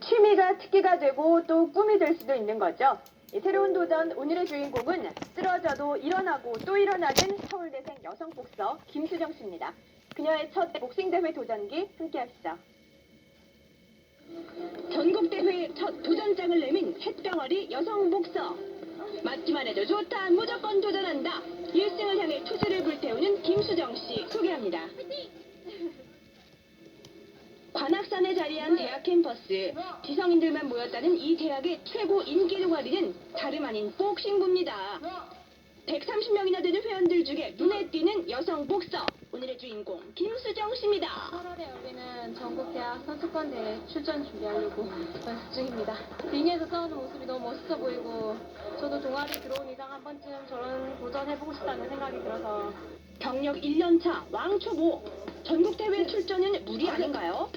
취미가 특기가 되고 또 꿈이 될 수도 있는 거죠. 이 새로운 도전 오늘의 주인공은 쓰러져도 일어나고 또 일어나는 서울대생 여성 복서 김수정 씨입니다. 그녀의 첫 복싱 대회 도전기 함께 하시죠. 전국 대회 첫 도전장을 내민 햇병아리 여성 복서. 맞기만 해도 좋다 무조건 도전한다. 1승을 향해 투지를 관악산에 자리한 대학 캠퍼스. 지성인들만 모였다는 이 대학의 최고 인기를 가리는 다름 아닌 복싱부입니다. 130명이나 되는 회원들 중에 눈에 띄는 여성 복서. 오늘의 주인공 김수정 씨입니다. 8월에 열리는 전국대학 선수권 대회 출전 준비하려고 연습 중입니다. 링에서 싸우는 모습이 너무 멋있어 보이고 저도 동아리 들어온 이상 한 번쯤 저런 도전해보고 싶다는 생각이 들어서 경력 1년차 왕초보. 전국 대회 출전은 무리 아닌가요?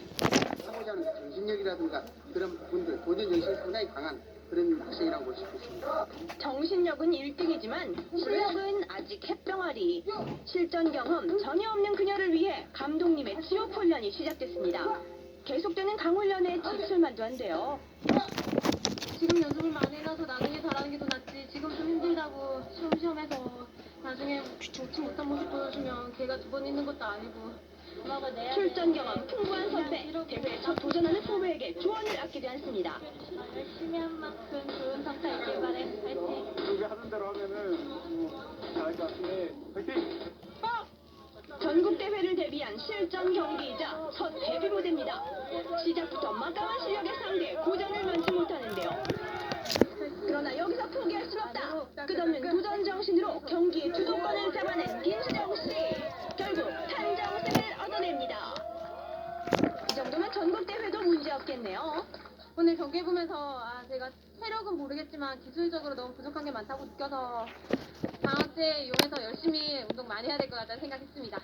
하고자 하는 정신력이라든가 그런 부분들 도전 정신이 상당히 강한 그런 학생이라고 볼 수 있습니다. 정신력은 1등이지만 실력은 아직 햇병아리. 실전 경험 전혀 없는 그녀를 위해 감독님의 지옥 훈련이 시작됐습니다. 계속되는 강훈련에 지출만도 한데요. 지금 연습을 많이 해놔서 나중에 잘하는 게 더 낫지 지금 좀 힘들다고 시험 시험해서 나중에 좋지 못한 모습 보여주면 걔가 두 번 있는 것도 아니고 출전 경험 풍부한 선배. 대회에 첫 도전하는 후배에게 조언을 아끼지 않습니다. 열심히 한 만큼 좋은 성과 있길 바래 파이팅 준비하는 대로 하면은 뭐 잘할 것 같은데 화이팅! 전국 대회를 대비한 실전 경기이자 첫 데뷔 무대입니다. 시작부터 막강한 실력의 상대에 고전을 면치 못하는데요. 그러나 여기서 포기할 순 없다. 끝없는 도전 정신으로 경기의 주도권을 잡아낸 김수정 씨. 결국 탄정승을 얻어냅니다. 이 정도면 전국대회도 문제 없겠네요. 오늘 경기 보면서 아 제가 체력은 모르겠지만 기술적으로 너무 부족한 게 많다고 느껴서 다음 주에 이용해서 열심히 운동 많이 해야 될 것 같다는 생각했습니다.